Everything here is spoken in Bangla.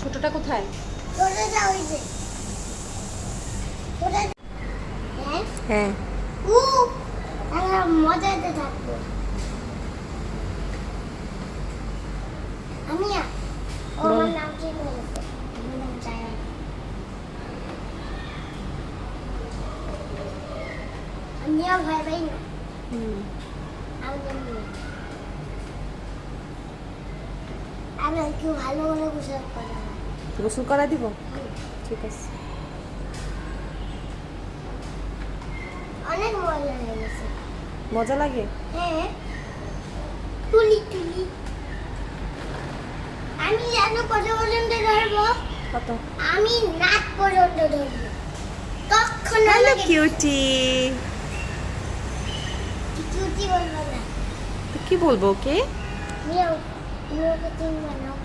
ছোটটা কোথায়? যাও ওই যে। হ্যাঁ। উ আমরা মজাতে থাকব। আমি ও। আমার নাম কি বলেছে? আমার নাম জায়া আমিও ভয় পাই না। হুম। আমি জানি না। আমি ভালো করে গোসল করা গোসল করা দিব? ঠিক আছে। অনেক মজা মজা লাগে? হ্যাঁ। তুলি তুলি আমি জানো কত পর্যন্ত ধরবো কত? আমি নাক পর্যন্ত ধরবো। কখনো হ্যালো আমাকে কিউটি। কিউটি বলব না। কি বলব ওকে? মিয়াও তুমি ওকে চিনবে না ওকে